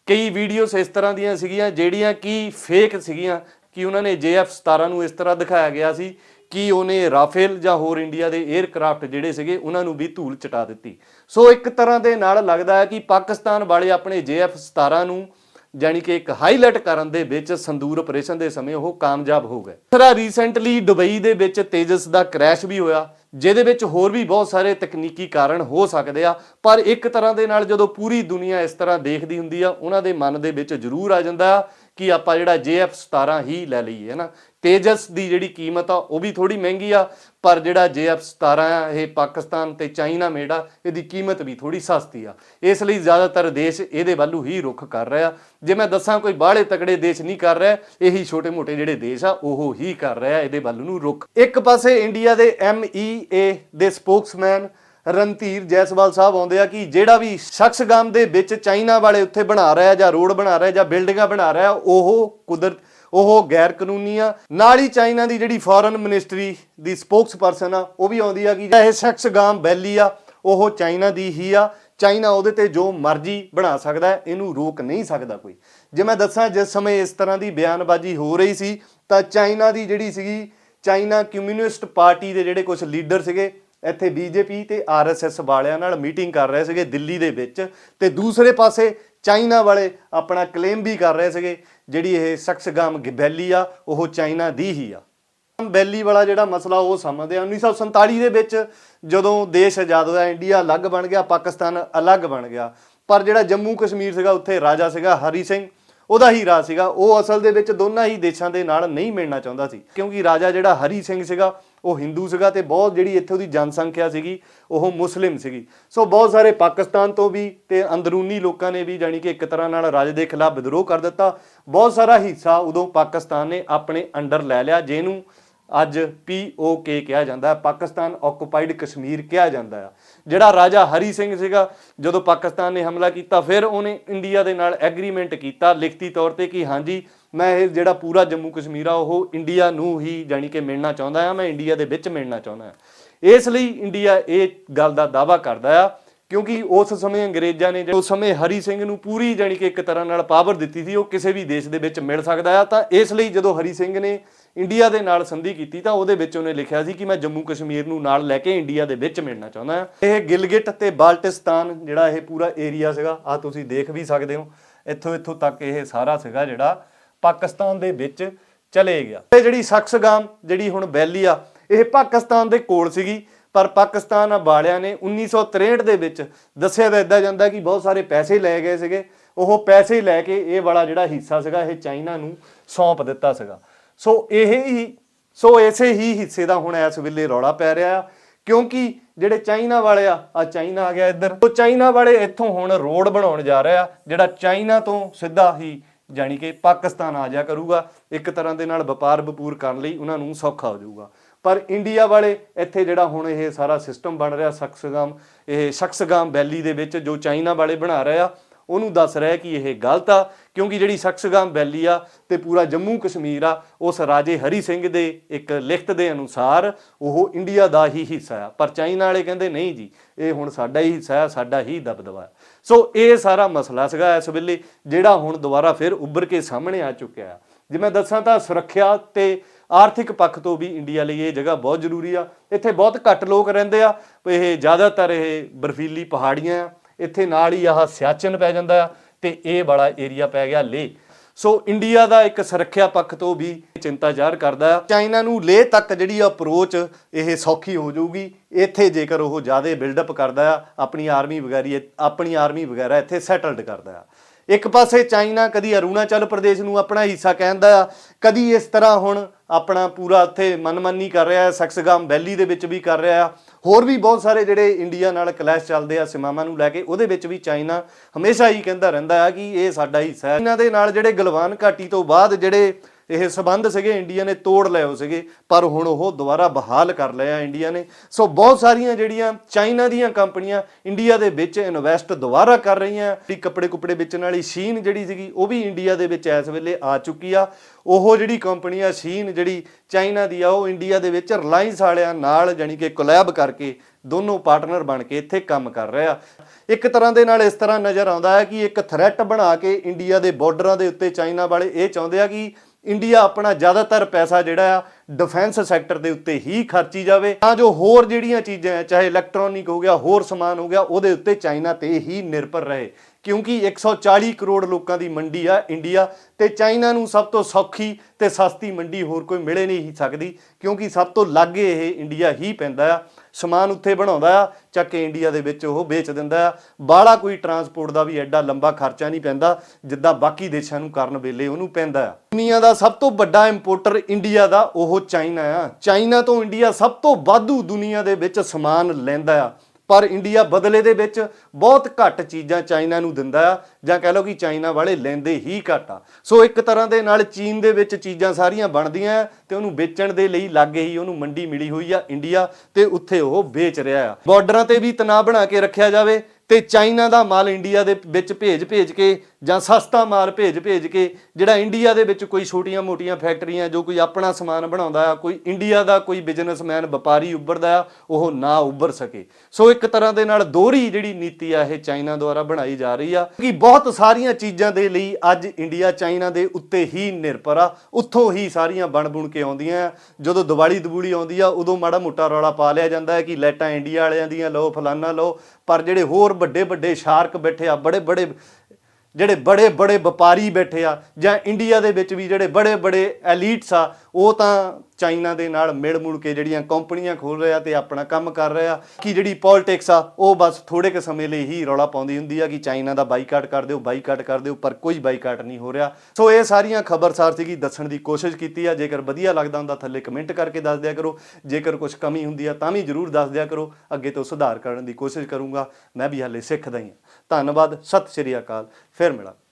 ਕਈ ਵੀਡੀਓਸ ਇਸ ਤਰ੍ਹਾਂ ਦੀਆਂ ਸੀਗੀਆਂ, ਜਿਹੜੀਆਂ ਕਿ ਫੇਕ ਸੀਗੀਆਂ। ਕਿ ਉਹਨਾਂ ਨੇ JF-17 ਨੂੰ ਇਸ ਤਰ੍ਹਾਂ ਦਿਖਾਇਆ ਗਿਆ ਸੀ ਕਿ ਉਹਨੇ ਰਾਫੇਲ ਜਾਂ ਹੋਰ ਇੰਡੀਆ ਦੇ 에ਅਰਕ੍ਰਾਫਟ ਜਿਹੜੇ ਸੀਗੇ, ਉਹਨਾਂ ਨੂੰ ਵੀ ਧੂਲ ਚਟਾ ਦਿੱਤੀ। ਸੋ ਇੱਕ ਤਰ੍ਹਾਂ ਦੇ ਨਾਲ ਲੱਗਦਾ ਹੈ ਕਿ ਪਾਕਿਸਤਾਨ ਵਾਲੇ ਆਪਣੇ JF-17 ਨੂੰ ਜਾਨੀ ਕਿ ਇੱਕ ਹਾਈਲਾਈਟ ਕਰਨ ਦੇ ਵਿੱਚ ਸੰਦੂਰ ਆਪਰੇਸ਼ਨ ਦੇ ਸਮੇਂ ਉਹ ਕਾਮਯਾਬ ਹੋ ਗਏ। ਸਰਾ ਰੀਸੈਂਟਲੀ ਦੁਬਈ ਦੇ ਵਿੱਚ ਤੇਜਸ ਦਾ ਕ੍ਰੈਸ਼ ਵੀ ਹੋਇਆ, ਜਿਹਦੇ ਵਿੱਚ ਹੋਰ ਵੀ ਬਹੁਤ ਸਾਰੇ ਤਕਨੀਕੀ ਕਾਰਨ ਹੋ ਸਕਦੇ ਆ, ਪਰ ਇੱਕ ਤਰ੍ਹਾਂ ਦੇ ਨਾਲ ਜਦੋਂ ਪੂਰੀ ਦੁਨੀਆ ਇਸ ਤਰ੍ਹਾਂ ਦੇਖਦੀ ਹੁੰਦੀ ਆ, ਉਹਨਾਂ ਦੇ ਮਨ ਦੇ ਵਿੱਚ ਜ਼ਰੂਰ ਆ ਜਾਂਦਾ ਆ ਕਿ ਆਪਾਂ ਜਿਹੜਾ JF17 ਹੀ ਲੈ ਲਈਏ, ਹੈ ਨਾ? ਤੇਜਸ ਦੀ ਜਿਹੜੀ ਕੀਮਤ ਆ, ਉਹ ਵੀ ਥੋੜੀ ਮਹਿੰਗੀ ਆ, ਪਰ ਜਿਹੜਾ JF17 ਆ, ਇਹ ਪਾਕਿਸਤਾਨ ਤੇ ਚਾਈਨਾ ਮੇਡ ਆ, ਇਹਦੀ ਕੀਮਤ ਵੀ ਥੋੜੀ ਸਸਤੀ ਆ। ਇਸ ਲਈ ਜ਼ਿਆਦਾਤਰ ਦੇਸ਼ ਇਹਦੇ ਵੱਲੋਂ ਹੀ ਰੁਖ ਕਰ ਰਿਹਾ ਜੇ ਮੈਂ ਦੱਸਾਂ, ਕੋਈ ਬਾਹਲੇ ਤਕੜੇ ਦੇਸ਼ ਨਹੀਂ ਕਰ ਰਿਹਾ, ਇਹੀ ਛੋਟੇ-ਮੋਟੇ ਜਿਹੜੇ ਦੇਸ਼ ਆ, ਉਹ ਹੀ ਕਰ ਰਿਹਾ, ਇਹਦੇ ਵੱਲ ਨੂੰ ਰੁਖ। ਇੱਕ ਪਾਸੇ ਇੰਡੀਆ ਦੇ MEA ਦੇ ਸਪੋਕਸਮੈਨ ਰਣਧੀਰ ਜੈਸਵਾਲ ਸਾਹਿਬ ਆਉਂਦੇ ਆ ਕਿ ਜਿਹੜਾ ਵੀ ਸ਼ਖਸਗਾਮ ਦੇ ਵਿੱਚ ਚਾਈਨਾ ਵਾਲੇ ਉੱਥੇ ਬਣਾ ਰਿਹਾ ਜਾਂ ਰੋਡ ਬਣਾ ਰਿਹਾ ਜਾਂ ਬਿਲਡਿੰਗਾਂ ਬਣਾ ਰਿਹਾ, ਉਹ ਕੁਦਰਤ ਉਹ ਗੈਰ ਕਾਨੂੰਨੀ ਆ। ਨਾਲ ਹੀ ਚਾਈਨਾ ਦੀ ਜਿਹੜੀ ਫੋਰਨ ਮਿਨਿਸਟਰੀ ਦੀ ਸਪੋਕਸਪਰਸਨ ਆ, ਉਹ ਵੀ ਆਉਂਦੀ ਆ ਕਿ ਇਹ ਸ਼ਖਸਗਾਮ ਵੈਲੀ ਆ, ਉਹ ਚਾਈਨਾ ਦੀ ਹੀ ਆ। ਚਾਈਨਾ ਉਹਦੇ ਤੇ ਜੋ ਮਰਜ਼ੀ ਬਣਾ ਸਕਦਾ ਹੈ, ਇਹਨੂੰ ਰੋਕ ਨਹੀਂ ਸਕਦਾ ਕੋਈ। ਜੇ ਮੈਂ ਦੱਸਾਂ, ਜਿਸ ਸਮੇਂ ਇਸ ਤਰ੍ਹਾਂ ਦੀ ਬਿਆਨਬਾਜ਼ੀ ਹੋ ਰਹੀ ਸੀ, ਤਾਂ ਚਾਈਨਾ ਦੀ ਜਿਹੜੀ ਸੀਗੀ, ਚਾਈਨਾ ਕਮਿਊਨਿਸਟ ਪਾਰਟੀ ਦੇ ਜਿਹੜੇ ਕੁਝ ਲੀਡਰ ਸੀਗੇ ਇੱਥੇ ਬੀਜੇਪੀ ਤੇ ਆਰਐਸਐਸ ਵਾਲਿਆਂ ਨਾਲ ਮੀਟਿੰਗ ਕਰ ਰਹੇ ਸੀਗੇ ਦਿੱਲੀ ਦੇ ਵਿੱਚ ਤੇ ਦੂਸਰੇ ਪਾਸੇ ਚਾਈਨਾ ਵਾਲੇ ਆਪਣਾ ਕਲੇਮ ਵੀ ਕਰ ਰਹੇ ਸੀਗੇ, ਜਿਹੜੀ ਇਹ ਸ਼ਖਸਗਾਮ ਗਿਬੈਲੀ ਆ, ਉਹ ਚਾਈਨਾ ਦੀ ਹੀ ਆ। ਬੈਲੀ ਵਾਲਾ ਜਿਹੜਾ ਮਸਲਾ ਉਹ ਸਮਝਦੇ ਆ। 1947 ਦੇ ਵਿੱਚ ਜਦੋਂ ਦੇਸ਼ ਆਜ਼ਾਦ ਹੋਇਆ, ਇੰਡੀਆ ਅਲੱਗ ਬਣ ਗਿਆ, ਪਾਕਿਸਤਾਨ ਅਲੱਗ ਬਣ ਗਿਆ। ਪਰ ਜਿਹੜਾ ਜੰਮੂ ਕਸ਼ਮੀਰ ਸੀਗਾ, ਉੱਥੇ ਰਾਜਾ ਸੀਗਾ ਹਰੀ ਸਿੰਘ, ਉਹਦਾ ਹੀ ਰਾਜ ਸੀਗਾ। ਉਹ ਅਸਲ ਦੇ ਵਿੱਚ ਦੋਨਾਂ ਹੀ ਦੇਸ਼ਾਂ ਦੇ ਨਾਲ ਨਹੀਂ ਮਿਲਣਾ ਚਾਹੁੰਦਾ ਸੀ। ਕਿਉਂਕਿ ਰਾਜਾ ਜਿਹੜਾ ਹਰੀ ਸਿੰਘ ਸੀਗਾ ਉਹ ਹਿੰਦੂ ਸੀਗਾ ਤੇ ਬਹੁਤ ਜਿਹੜੀ ਇੱਥੇ ਉਹਦੀ ਜਨਸੰਖਿਆ ਸੀਗੀ, ਉਹ ਮੁਸਲਿਮ ਸੀਗੀ। ਸੋ ਬਹੁਤ ਸਾਰੇ ਪਾਕਿਸਤਾਨ ਤੋਂ ਵੀ ਤੇ ਅੰਦਰੂਨੀ ਲੋਕਾਂ ਨੇ ਵੀ ਜਾਨੀ ਕਿ ਇੱਕ ਤਰ੍ਹਾਂ ਨਾਲ ਰਾਜ ਦੇ ਖਿਲਾਫ ਵਿਦਰੋਹ ਕਰ ਦਿੱਤਾ। ਬਹੁਤ ਸਾਰਾ ਹਿੱਸਾ ਉਦੋਂ ਪਾਕਿਸਤਾਨ ਨੇ ਆਪਣੇ ਅੰਡਰ ਲੈ ਲਿਆ, ਜਿਹਨੂੰ ਅੱਜ ਪੀਓਕੇ ਕਿਹਾ ਜਾਂਦਾ ਹੈ, ਪਾਕਿਸਤਾਨ ਆਕੂਪਾਈਡ ਕਸ਼ਮੀਰ ਕਿਹਾ ਜਾਂਦਾ ਹੈ। ਜਿਹੜਾ ਰਾਜਾ ਹਰੀ ਸਿੰਘ ਸੀਗਾ, ਜਦੋਂ ਪਾਕਿਸਤਾਨ ਨੇ ਹਮਲਾ ਕੀਤਾ, ਫਿਰ ਉਹਨੇ ਇੰਡੀਆ ਦੇ ਨਾਲ ਐਗਰੀਮੈਂਟ ਕੀਤਾ, ਲਿਖਤੀ ਤੌਰ ਤੇ ਕਿ ਹਾਂਜੀ ਮੈਂ ਇਹ ਜਿਹੜਾ ਪੂਰਾ ਜੰਮੂ ਕਸ਼ਮੀਰ ਆ, ਉਹ ਇੰਡੀਆ ਨੂੰ ਹੀ ਜਾਨੀ ਕਿ ਮਿਲਣਾ ਚਾਹੁੰਦਾ ਆ, ਮੈਂ ਇੰਡੀਆ ਦੇ ਵਿੱਚ ਮਿਲਣਾ ਚਾਹੁੰਦਾ ਆ। ਇਸ ਲਈ ਇੰਡੀਆ ਇਹ ਗੱਲ ਦਾ ਦਾਵਾ ਕਰਦਾ ਆ, ਕਿਉਂਕਿ ਉਸ ਸਮੇਂ ਅੰਗਰੇਜ਼ਾਂ ਨੇ ਉਸ ਸਮੇਂ ਹਰੀ ਸਿੰਘ ਨੂੰ ਪੂਰੀ ਜਾਨੀ ਕਿ ਇੱਕ ਤਰ੍ਹਾਂ ਨਾਲ ਪਾਵਰ ਦਿੱਤੀ ਸੀ, ਉਹ ਕਿਸੇ ਵੀ ਦੇਸ਼ ਦੇ ਵਿੱਚ ਮਿਲ ਸਕਦਾ ਆ। ਤਾਂ ਇਸ ਲਈ ਜਦੋਂ ਹਰੀ ਸਿੰਘ ਨੇ ਇੰਡੀਆ ਦੇ ਨਾਲ ਸੰਧੀ ਕੀਤੀ, ਤਾਂ ਉਹਦੇ ਵਿੱਚ ਉਹਨੇ ਲਿਖਿਆ ਸੀ ਕਿ ਮੈਂ ਜੰਮੂ ਕਸ਼ਮੀਰ ਨੂੰ ਨਾਲ ਲੈ ਕੇ ਇੰਡੀਆ ਦੇ ਵਿੱਚ ਮਿਲਣਾ ਚਾਹੁੰਦਾ ਹਾਂ ਇਹ ਗਿਲਗਿਟ ਤੇ ਬਾਲਟਿਸਤਾਨ ਜਿਹੜਾ ਇਹ ਪੂਰਾ ਏਰੀਆ ਸੀਗਾ ਆ ਤੁਸੀਂ ਦੇਖ ਵੀ ਸਕਦੇ ਹੋ। ਇੱਥੋਂ ਇੱਥੋਂ ਤੱਕ ਇਹ ਸਾਰਾ ਸੀਗਾ ਜਿਹੜਾ ਪਾਕਿਸਤਾਨ ਦੇ ਵਿੱਚ ਚਲੇ ਗਿਆ। ਇਹ ਜਿਹੜੀ ਸ਼ਖਸਗਾਮ, ਜਿਹੜੀ ਹੁਣ ਵੈਲੀ ਆ, ਇਹ ਪਾਕਿਸਤਾਨ ਦੇ ਕੋਲ ਸੀਗੀ, ਪਰ ਪਾਕਿਸਤਾਨ ਵਾਲਿਆਂ ਨੇ 1963 ਦੇ ਵਿੱਚ ਦੱਸਿਆ ਤਾਂ ਇਦਾਂ ਜਾਂਦਾ ਕਿ ਬਹੁਤ ਸਾਰੇ ਪੈਸੇ ਲਏ ਗਏ ਸੀਗੇ। ਉਹ ਪੈਸੇ ਲੈ ਕੇ ਇਹ ਵਾਲਾ ਜਿਹੜਾ ਹਿੱਸਾ ਸੀਗਾ, ਇਹ ਚਾਈਨਾ ਨੂੰ ਸੌਂਪ ਦਿੱਤਾ ਸੀਗਾ। ਸੋ ਇਹ ਹੀ, ਸੋ ਐਸੇ ਹੀ ਹਿੱਸੇ ਦਾ ਹੁਣ ਇਸ ਵੇਲੇ ਰੌਲਾ ਪੈ ਰਿਹਾ ਆ, ਕਿਉਂਕਿ ਜਿਹੜੇ ਚਾਈਨਾ ਵਾਲੇ ਆ ਆ ਚਾਈਨਾ ਆ ਗਿਆ ਇੱਧਰ। ਉਹ ਚਾਈਨਾ ਵਾਲੇ ਇੱਥੋਂ ਹੁਣ ਰੋਡ ਬਣਾਉਣ ਜਾ ਰਹੇ ਆ, ਜਿਹੜਾ ਚਾਈਨਾ ਤੋਂ ਸਿੱਧਾ ਹੀ ਜਾਣੀ ਕਿ ਪਾਕਿਸਤਾਨ ਆ ਜਾ ਕਰੂਗਾ, ਇੱਕ ਤਰ੍ਹਾਂ ਦੇ ਨਾਲ ਵਪਾਰ ਵਪੂਰ ਕਰਨ ਲਈ ਉਹਨਾਂ ਨੂੰ ਸੌਖਾ ਹੋ ਜਾਊਗਾ। ਪਰ ਇੰਡੀਆ ਵਾਲੇ ਇੱਥੇ ਜਿਹੜਾ ਹੁਣ ਇਹ ਸਾਰਾ ਸਿਸਟਮ ਬਣ ਰਿਹਾ ਸ਼ਖਸਗਾਮ ਇਹ ਸ਼ਖਸਗਾਮ ਵੈਲੀ ਦੇ ਵਿੱਚ ਜੋ ਚਾਈਨਾ ਵਾਲੇ ਬਣਾ ਰਹੇ ਆ ਉਹਨੂੰ ਦੱਸ ਰਿਹਾ ਕਿ ਇਹ ਗਲਤ ਆ, ਕਿਉਂਕਿ ਜਿਹੜੀ ਸ਼ਖਸਗਾਮ ਵੈਲੀ ਆ ਤੇ ਪੂਰਾ ਜੰਮੂ ਕਸ਼ਮੀਰ ਆ, ਉਸ ਰਾਜੇ ਹਰੀ ਸਿੰਘ ਦੇ ਇੱਕ ਲਿਖਤ ਦੇ ਅਨੁਸਾਰ ਉਹ ਇੰਡੀਆ ਦਾ ਹੀ ਹਿੱਸਾ ਆ। ਪਰ ਚਾਈਨਾ ਵਾਲੇ ਕਹਿੰਦੇ, ਨਹੀਂ ਜੀ, ਇਹ ਹੁਣ ਸਾਡਾ ਹੀ ਹਿੱਸਾ ਆ, ਸਾਡਾ ਹੀ ਦਬਦਬਾ ਸੋ ਇਹ ਸਾਰਾ ਮਸਲਾ ਸੀਗਾ ਇਸ ਵੇਲੇ, ਜਿਹੜਾ ਹੁਣ ਦੁਬਾਰਾ ਫਿਰ ਉੱਭਰ ਕੇ ਸਾਹਮਣੇ ਆ ਚੁੱਕਿਆ ਆ। ਜੇ ਮੈਂ ਦੱਸਾਂ ਤਾਂ ਸੁਰੱਖਿਆ ਤੇ ਆਰਥਿਕ ਪੱਖ ਤੋਂ ਵੀ ਇੰਡੀਆ ਲਈ ਇਹ ਜਗ੍ਹਾ ਬਹੁਤ ਜ਼ਰੂਰੀ ਆ। ਇੱਥੇ ਬਹੁਤ ਘੱਟ ਲੋਕ ਰਹਿੰਦੇ ਆ। ਇਹ ਜ਼ਿਆਦਾਤਰ ਇਹ ਬਰਫੀਲੀ ਪਹਾੜੀਆਂ ਆ। ਇੱਥੇ ਨਾਲ ਹੀ ਆਹ ਸਿਆਚਨ ਪੈ ਜਾਂਦਾ ਆ ਤੇ ਇਹ ਬੜਾ ਏਰੀਆ ਪੈ ਗਿਆ ਲੇ। ਸੋ ਇੰਡੀਆ ਦਾ ਇੱਕ ਸੁਰੱਖਿਆ ਪੱਖ ਤੋਂ ਵੀ ਚਿੰਤਾ ਜ਼ਾਹਰ ਕਰਦਾ ਆ। ਚਾਈਨਾ ਨੂੰ ਲੇ ਤੱਕ ਜਿਹੜੀ ਅਪਰੋਚ ਇਹ ਸੌਖੀ ਹੋ ਜਾਊਗੀ, ਇੱਥੇ ਜੇਕਰ ਉਹ ਜ਼ਿਆਦਾ ਬਿਲਡਅਪ ਕਰਦਾ ਆ, ਆਪਣੀ ਆਰਮੀ ਵਗੈਰੀ ਆਪਣੀ ਆਰਮੀ ਵਗੈਰਾ ਇੱਥੇ ਸੈਟਲਡ ਕਰਦਾ ਆ। ਇੱਕ ਪਾਸੇ ਚਾਈਨਾ ਕਦੀ ਅਰੁਣਾਚਲ ਪ੍ਰਦੇਸ਼ ਨੂੰ ਆਪਣਾ ਹਿੱਸਾ ਕਹਿੰਦਾ ਆ, ਕਦੀ ਇਸ ਤਰ੍ਹਾਂ ਹੁਣ ਆਪਣਾ ਪੂਰਾ ਉੱਥੇ ਮਨਮਨੀ ਕਰ ਰਿਹਾ ਹੈ ਸਖਸਗਾਮ ਵੈਲੀ ਦੇ ਵਿੱਚ ਵੀ ਕਰ ਰਿਹਾ ਆ। ਹੋਰ ਵੀ ਬਹੁਤ ਸਾਰੇ ਜਿਹੜੇ ਇੰਡੀਆ ਨਾਲ ਕਲੈਸ਼ ਚੱਲਦੇ ਆ ਸੀਮਾਵਾਂ ਨੂੰ ਲੈ ਕੇ, ਉਹਦੇ ਵਿੱਚ ਵੀ ਚਾਈਨਾ ਹਮੇਸ਼ਾ ਹੀ ਕਹਿੰਦਾ ਰਹਿੰਦਾ ਆ ਕਿ ਇਹ ਸਾਡਾ ਹਿੱਸਾ ਹੈ। ਇਹਨਾਂ ਦੇ ਨਾਲ ਜਿਹੜੇ ਗਲਵਾਨ ਘਾਟੀ ਤੋਂ ਬਾਅਦ ਜਿਹੜੇ ਇਹ ਸਬੰਧ ਸੀਗੇ, ਇੰਡੀਆ ਨੇ ਤੋੜ ਲਏ ਹੋ ਸੀਗੇ, ਪਰ ਹੁਣ ਉਹ ਦੁਬਾਰਾ ਬਹਾਲ ਕਰ ਲਿਆ ਇੰਡੀਆ ਨੇ। ਸੋ ਬਹੁਤ ਸਾਰੀਆਂ ਜਿਹੜੀਆਂ ਚਾਈਨਾ ਦੀਆਂ ਕੰਪਨੀਆਂ ਇੰਡੀਆ ਦੇ ਵਿੱਚ ਇਨਵੈਸਟ ਦੁਬਾਰਾ ਕਰ ਰਹੀਆਂ, ਵੀ ਕੱਪੜੇ ਕੁਪੜੇ ਵੇਚਣ ਵਾਲੀ ਸ਼ੀਨ ਜਿਹੜੀ ਸੀਗੀ, ਉਹ ਵੀ ਇੰਡੀਆ ਦੇ ਵਿੱਚ ਇਸ ਵੇਲੇ ਆ ਚੁੱਕੀ ਆ। ਉਹ ਜਿਹੜੀ ਕੰਪਨੀ ਆ, ਸ਼ੀਨ ਜਿਹੜੀ ਚਾਈਨਾ ਦੀ ਆ, ਉਹ ਇੰਡੀਆ ਦੇ ਵਿੱਚ ਰਿਲਾਇੰਸ ਵਾਲਿਆਂ ਨਾਲ ਜਾਨੀ ਕਿ ਕੋਲੈਬ ਕਰਕੇ ਦੋਨੋਂ ਪਾਰਟਨਰ ਬਣ ਕੇ ਇੱਥੇ ਕੰਮ ਕਰ ਰਹੇ। ਆ ਇੱਕ ਤਰ੍ਹਾਂ ਦੇ ਨਾਲ ਇਸ ਤਰ੍ਹਾਂ ਨਜ਼ਰ ਆਉਂਦਾ ਹੈ ਕਿ ਇੱਕ ਥ੍ਰੈਟ ਬਣਾ ਕੇ ਇੰਡੀਆ ਦੇ ਬਾਰਡਰਾਂ ਦੇ ਉੱਤੇ ਚਾਈਨਾ ਵਾਲੇ ਇਹ ਚਾਹੁੰਦੇ ਆ ਕਿ ਇੰਡੀਆ ਆਪਣਾ ਜ਼ਿਆਦਾਤਰ ਪੈਸਾ ਜਿਹੜਾ ਆ ਡਿਫੈਂਸ ਸੈਕਟਰ ਦੇ ਉੱਤੇ ਹੀ ਖਰਚੀ ਜਾਵੇ। ਤਾਂ ਜੋ ਹੋਰ ਜਿਹੜੀਆਂ ਚੀਜ਼ਾਂ ਆ, ਚਾਹੇ ਇਲੈਕਟ੍ਰੋਨਿਕ ਹੋ ਗਿਆ, ਹੋਰ ਸਮਾਨ ਹੋ ਗਿਆ, ਉਹਦੇ ਉੱਤੇ ਚਾਈਨਾ ਤੇ ਹੀ ਨਿਰਭਰ ਰਹੇ। ਕਿਉਂਕਿ 140 ਕਰੋੜ ਲੋਕਾਂ ਦੀ ਮੰਡੀ ਆ ਇੰਡੀਆ ਤੇ ਚਾਈਨਾ ਨੂੰ ਸਭ ਤੋਂ ਸੌਖੀ ਤੇ ਸਸਤੀ ਮੰਡੀ ਹੋਰ ਕੋਈ ਮਿਲੇ ਨਹੀਂ ਸਕਦੀ, ਕਿਉਂਕਿ ਸਭ ਤੋਂ ਲਾਗੇ ਇਹ ਇੰਡੀਆ ਹੀ ਪੈਂਦਾ ਆ। ਸਮਾਨ ਉੱਥੇ ਬਣਾਉਂਦਾ ਆ, ਚੱਕ ਕੇ ਇੰਡੀਆ ਦੇ ਵਿੱਚ ਉਹ ਵੇਚ ਦਿੰਦਾ ਆ। ਬਾਹਲਾ ਕੋਈ ਟਰਾਂਸਪੋਰਟ ਦਾ ਵੀ ਐਡਾ ਲੰਬਾ ਖਰਚਾ ਨਹੀਂ ਪੈਂਦਾ, ਜਿੱਦਾਂ ਬਾਕੀ ਦੇਸ਼ਾਂ ਨੂੰ ਕਰਨ ਵੇਲੇ ਉਹਨੂੰ ਪੈਂਦਾ ਆ। ਦੁਨੀਆ ਦਾ ਸਭ ਤੋਂ ਵੱਡਾ ਇੰਪੋਰਟਰ ਇੰਡੀਆ ਦਾ ਉਹ ਚਾਈਨਾ ਆ। ਚਾਈਨਾ ਤੋਂ ਇੰਡੀਆ ਸਭ ਤੋਂ ਵਾਧੂ ਦੁਨੀਆ ਦੇ ਵਿੱਚ ਸਮਾਨ ਲੈਂਦਾ ਆ। ਪਰ ਇੰਡੀਆ ਬਦਲੇ ਦੇ ਵਿੱਚ ਬਹੁਤ ਘੱਟ ਚੀਜ਼ਾਂ ਚਾਈਨਾ ਨੂੰ ਦਿੰਦਾ ਆ, ਜਾਂ ਕਹਿ ਲਓ ਕਿ ਚਾਈਨਾ ਵਾਲੇ ਲੈਂਦੇ ਹੀ ਘੱਟ ਆ। ਸੋ ਇੱਕ ਤਰ੍ਹਾਂ ਦੇ ਨਾਲ ਚੀਨ ਦੇ ਵਿੱਚ ਚੀਜ਼ਾਂ ਸਾਰੀਆਂ ਬਣਦੀਆਂ ਆ ਤੇ ਉਹਨੂੰ ਵੇਚਣ ਦੇ ਲਈ ਲਾਗੇ ਹੀ ਉਹਨੂੰ ਮੰਡੀ ਮਿਲੀ ਹੋਈ ਆ ਇੰਡੀਆ ਤੇ ਉੱਥੇ ਉਹ ਵੇਚ ਰਿਹਾ ਆ। ਬਾਰਡਰਾਂ ਤੇ ਵੀ ਤਣਾਅ ਬਣਾ ਕੇ ਰੱਖਿਆ ਜਾਵੇ ਤੇ ਚਾਈਨਾ ਦਾ ਮਾਲ ਇੰਡੀਆ ਦੇ ਵਿੱਚ ਭੇਜ ਭੇਜ ਕੇ ਜਾਂ ਸਸਤਾ ਮਾਲ ਭੇਜ ਭੇਜ ਕੇ ਜਿਹੜਾ ਇੰਡੀਆ ਦੇ ਵਿੱਚ ਕੋਈ ਛੋਟੀਆਂ-ਮੋਟੀਆਂ ਫੈਕਟਰੀਆਂ, ਜੋ ਕੋਈ ਆਪਣਾ ਸਮਾਨ ਬਣਾਉਂਦਾ ਆ, ਕੋਈ ਇੰਡੀਆ ਦਾ ਕੋਈ ਬਿਜ਼ਨਸਮੈਨ ਵਪਾਰੀ ਉੱਭਰਦਾ ਆ, ਉਹ ਨਾ ਉੱਭਰ ਸਕੇ। ਸੋ ਇੱਕ ਤਰ੍ਹਾਂ ਦੇ ਨਾਲ ਦੋਹਰੀ ਜਿਹੜੀ ਨੀਤੀ ਆ, ਇਹ ਚਾਈਨਾ ਦੁਆਰਾ ਬਣਾਈ ਜਾ ਰਹੀ ਆ ਕਿ ਬਹੁਤ ਸਾਰੀਆਂ ਚੀਜ਼ਾਂ ਦੇ ਲਈ ਅੱਜ ਇੰਡੀਆ ਚਾਈਨਾ ਦੇ ਉੱਤੇ ਹੀ ਨਿਰਭਰ ਆ। ਉੱਥੋਂ ਹੀ ਸਾਰੀਆਂ ਬਣ ਬੁਣ ਕੇ ਆਉਂਦੀਆਂ ਆ। ਜਦੋਂ ਦੀਵਾਲੀ ਦਬੂਲੀ ਆਉਂਦੀ ਆ, ਉਦੋਂ ਮਾੜਾ ਮੋਟਾ ਰੌਲਾ ਪਾ ਲਿਆ ਜਾਂਦਾ ਹੈ ਕਿ ਲਾਈਟਾਂ ਇੰਡੀਆ ਵਾਲਿਆਂ ਦੀਆਂ ਲਓ, ਫਲਾਨਾ ਲਓ। ਪਰ ਜਿਹੜੇ ਹੋਰ ਵੱਡੇ ਵੱਡੇ ਸ਼ਾਰਕ ਬੈਠੇ ਆ ਬੜੇ ਬੜੇ ਜਿਹੜੇ ਬੜੇ ਬੜੇ ਵਪਾਰੀ ਬੈਠੇ ਆ, ਜਾਂ ਇੰਡੀਆ ਦੇ ਵਿੱਚ ਵੀ ਜਿਹੜੇ ਬੜੇ ਬੜੇ ਐਲੀਟਸ ਆ, ਉਹ ਤਾਂ ਚਾਈਨਾ ਦੇ ਨਾਲ ਮਿਲ ਮੁਲ ਕੇ ਜਿਹੜੀਆਂ ਕੰਪਨੀਆਂ ਖੋਲ ਰਿਹਾ ਤੇ ਆਪਣਾ ਕੰਮ ਕਰ ਰਿਹਾ। ਕਿ ਜਿਹੜੀ ਪੋਲਿਟਿਕਸ ਆ, ਉਹ ਬਸ ਥੋੜੇ ਕੁ ਸਮੇਂ ਲਈ ਹੀ ਰੌਲਾ ਪਾਉਂਦੀ ਹੁੰਦੀ ਆ ਕਿ ਚਾਈਨਾ ਦਾ ਬਾਈਕਾਟ ਕਰ ਦਿਓ, ਬਾਈਕਾਟ ਕਰ ਦਿਓ, ਪਰ ਕੋਈ ਬਾਈਕਾਟ ਨਹੀਂ ਹੋ ਰਿਹਾ। ਸੋ ਇਹ ਸਾਰੀਆਂ ਖਬਰਸਾਰ ਸੀਗੀ, ਦੱਸਣ ਦੀ ਕੋਸ਼ਿਸ਼ ਕੀਤੀ ਆ। ਜੇਕਰ ਵਧੀਆ ਲੱਗਦਾ ਹੁੰਦਾ, ਥੱਲੇ ਕਮੈਂਟ ਕਰਕੇ ਦੱਸ ਦਿਆ ਕਰੋ। ਜੇਕਰ ਕੁਝ ਕਮੀ ਹੁੰਦੀ ਆ, ਤਾਂ ਵੀ ਜਰੂਰ ਦੱਸ ਦਿਆ ਕਰੋ। ਅੱਗੇ ਤੋਂ ਸੁਧਾਰ ਕਰਨ ਦੀ ਕੋਸ਼ਿਸ਼ ਕਰੂੰਗਾ। ਮੈਂ ਵੀ ਹਾਲੇ ਸਿੱਖਦਾ ਹੀ ਹਾਂ ਧੰਨਵਾਦ ਸਤਿ ਸ਼੍ਰੀ ਅਕਾਲ ਫਿਰ ਮਿਲਾਂਗੇ।